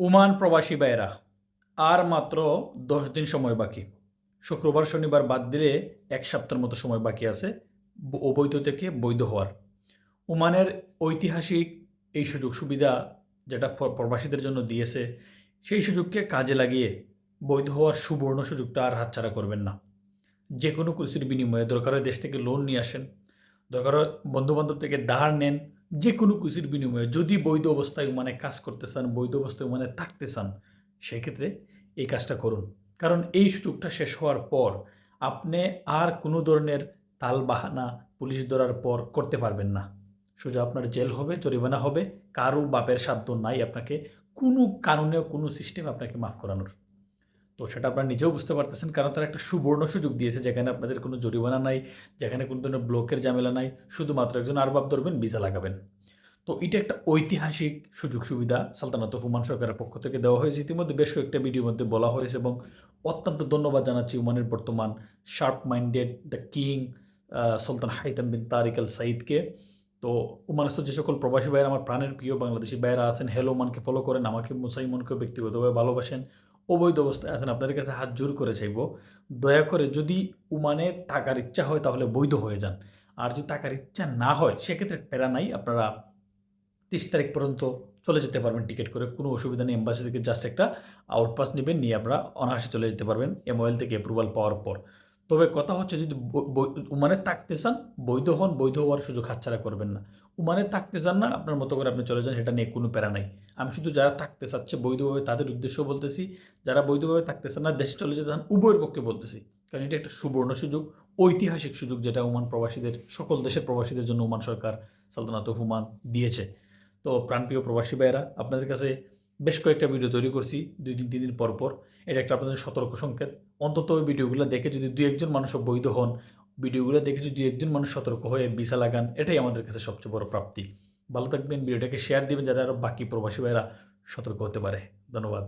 Oman প্রবাসী ভাইয়েরা, আর মাত্র দশ দিন সময় বাকি। শুক্রবার, শনিবার বাদ দিলে এক সপ্তাহের মতো সময় বাকি আছে অবৈধ থেকে বৈধ হওয়ার। ওমানের ঐতিহাসিক এই সুযোগ সুবিধা যেটা প্রবাসীদের জন্য দিয়েছে, সেই সুযোগকে কাজে লাগিয়ে বৈধ হওয়ার সুবর্ণ সুযোগটা আর হাতছাড়া করবেন না। যে কোনো কিছুর বিনিময়ে দরকার দেশ থেকে লোন নিয়ে আসেন, দরকার বন্ধুবান্ধব থেকে ধার নেন যে কোনো কিছুর বিনিময়ে যদি বৈধ অবস্থায় মানে কাজ করতে চান, বৈধ অবস্থায় মানে থাকতে চান, সেক্ষেত্রে এই কাজটা করুন। কারণ এই সুযোগটা শেষ হওয়ার পর আপনি আর কোনো ধরনের তাল বাহানা পুলিশ ধরার পর করতে পারবেন না। সোজা আপনার জেল হবে, জরিমানা হবে, কারও বাপের সাধ্য নাই আপনাকে কোনো কারণে কোনো সিস্টেম আপনাকে মাফ করানোর। তো সেটা আপনারা নিজেও বুঝতে পারতেছেন, কারণ তারা একটা সুবর্ণ সুযোগ দিয়েছে, যেখানে আপনাদের কোনো জরিমানা নাই, যেখানে কোনো ধরনের ব্লকের ঝামেলা নাই, শুধুমাত্র একজন আরবাব ধরবেন, ভিসা লাগাবেন। তো এটা একটা ঐতিহাসিক সুযোগ সুবিধা সালতানাত হুমান সরকারের পক্ষ থেকে দেওয়া হয়েছে। ইতিমধ্যে বেশ কয়েকটা ভিডিওর মধ্যে বলা হয়েছে এবং অত্যন্ত ধন্যবাদ জানাচ্ছি উমানের বর্তমান sharp minded the king Sultan Haitham bin Tariq Al সাইদকে তো উমানস্থ যে সকল প্রবাসী ভাইয়েরা, আমার প্রাণের প্রিয় বাংলাদেশি ভাইয়েরা আছেন হ্যালো উমানকে ফলো করেন, আমাকে মুসাইমনকেও ব্যক্তিগতভাবে ভালোবাসেন। অবৈধ অবস্থায় আছেন, আপনাদের কাছে হাত জোর করে চাইব, দয়া করে যদি উমানে থাকার ইচ্ছা হয় তাহলে বৈধ হয়ে যান। আর যদি থাকার ইচ্ছা না হয়, সেক্ষেত্রে প্যারা নাই, আপনারা তিরিশ তারিখ পর্যন্ত চলে যেতে পারবেন টিকিট করে। কোনো অসুবিধা নেই এম্বাসি থেকে জাস্ট একটা আউটপাস নেবেন, নিয়ে আপনারা অনায়াসে চলে যেতে পারবেন এমওএল থেকে অ্যাপ্রুভাল পাওয়ার পর। তবে কথা হচ্ছে যদি উমানে থাকতে চান, বৈধ হন, বৈধ হওয়ার সুযোগ হাতছাড়া করবেন না। উমানে থাকতে চান না, আপনার মতো করে আপনি চলে যান, সেটা নিয়ে কোনো প্যারা নাই। আমি শুধু যারা থাকতে চাচ্ছে বৈধভাবে তাদের উদ্দেশ্য বলতেছি, যারা বৈধভাবে থাকতে চান না, দেশে চলে যেতে চান, উভয়ের পক্ষে বলতেছি। কারণ এটা একটা সুবর্ণ সুযোগ, ঐতিহাসিক সুযোগ যেটা ওমান প্রবাসীদের, সকল দেশের প্রবাসীদের জন্য ওমান সরকার সালতানাত হুমান দিয়েছে। তো প্রাণপ্রিয় প্রবাসী ভাইয়েরা, আপনাদের কাছে বেশ কয়েকটা ভিডিও তৈরি করছি, দুই দিন, তিন দিন পর পর। এটা একটা আপনাদের সতর্ক সংকেত। অন্তত ওই ভিডিওগুলো দেখে যদি দু একজন মানুষ অবৈধ হন ভিডিওগুলো দেখে যদি একজন মানুষ সতর্ক হয়ে ভিসা লাগান, এটাই আমাদের কাছে সবচেয়ে বড় প্রাপ্তি। ভালো থাকবেন ভিডিওটাকে শেয়ার দিবেন যারা আরও বাকি প্রবাসী ভাইয়েরা সতর্ক হতে পারে। ধন্যবাদ।